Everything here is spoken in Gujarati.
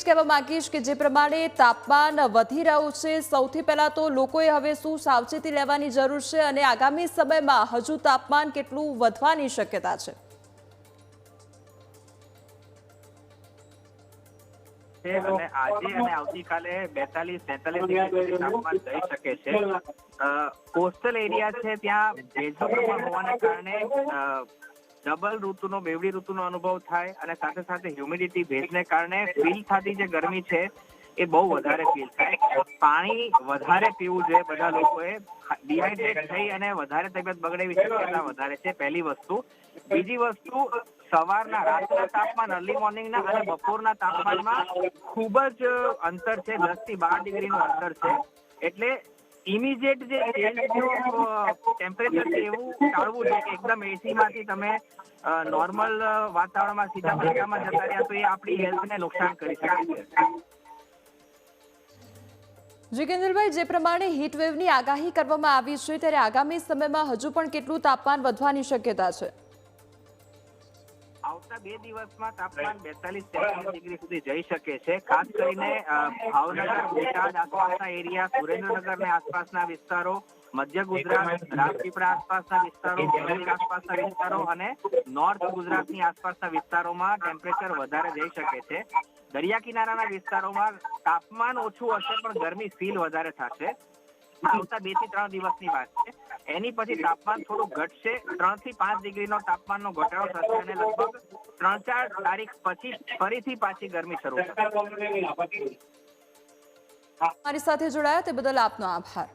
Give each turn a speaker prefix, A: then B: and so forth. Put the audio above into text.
A: જ કહેવા માંગીશ કે જે પ્રમાણે તાપમાન વધી રહ્યું છે, સૌથી પહેલા તો લોકોએ હવે શું સાવચેતી લેવાની જરૂર છે અને આગામી સમયમાં હજુ તાપમાન કેટલું વધવાની શક્યતા છે?
B: અને આજે અને આવતીકાલે બેતાલીસ, તેતાલીસ ડિગ્રી સુધી તાપમાન જઈ શકે છે. કોસ્ટલ એરિયા છે ત્યાં ભેજનું પ્રમાણ કારણે ડબલ ઋતુનો, બેવડી ઋતુનો અનુભવ થાય અને સાથે સાથે હ્યુમિડિટી ભેજને કારણે ફીલ થતી જે ગરમી છે, એ બહુ વધારે ફીલ થાય. પાણી વધારે પીવું જોઈએ બધા લોકોએ. ડિહાઇડ્રેટ થઈ અને વધારે તબિયત બગડે શક્યતા વધારે છે, પહેલી વસ્તુ. બીજી વસ્તુ, સવારના રાતના તાપમાન અર્લી મોર્નિંગના અને બપોરના તાપમાનમાં ખૂબ જ અંતર છે દસથી બાર ડિગ્રીનું અંતર છે. એટલે ઇમિડિયેટ જે ટેમ્પરેચર છે, એવું ટાળવું છે કે એકદમ એસી તમે નોર્મલ વાતાવરણમાં સીધા તડકામાં જતા રહ્યા તો એ આપણી હેલ્થને નુકસાન કરી શકે છે.
A: જીગેન્દ્રભાઈ, જે પ્રમાણે હીટવેવની આગાહી કરવામાં આવી છે, ત્યારે આગામી સમયમાં હજુ પણ કેટલું તાપમાન વધવાની શક્યતા છે?
B: આવતા બે દિવસમાં તાપમાન બેતાલીસ તેતાલીસ ડિગ્રી સુધી જઈ શકે છે. ખાસ કરીને ભાવનગર, બોટાદ આસપાસના એરિયા સુરેન્દ્રનગર ને આસપાસના વિસ્તારો, મધ્ય ગુજરાત, રાજપીપળા આસપાસના વિસ્તારો આસપાસના વિસ્તારો અને નોર્થ ગુજરાતની આસપાસના વિસ્તારોમાં ટેમ્પરેચર વધારે જઈ શકે છે. દરિયા કિનારાના વિસ્તારોમાં તાપમાન ઓછું હશે, પણ ગરમી ફીલ વધારે થશે. આવતા બેથી ત્રણ દિવસની વાત છે. એની પછી તાપમાન થોડું ઘટશે. ત્રણથી પાંચ ડિગ્રીનો તાપમાનનો ઘટાડો થશે અને લગભગ ત્રણ ચાર તારીખ પછી ફરીથી પાછી ગરમી શરૂ થશે.
A: મારી સાથે જોડાયા તે બદલ આપનો આભાર.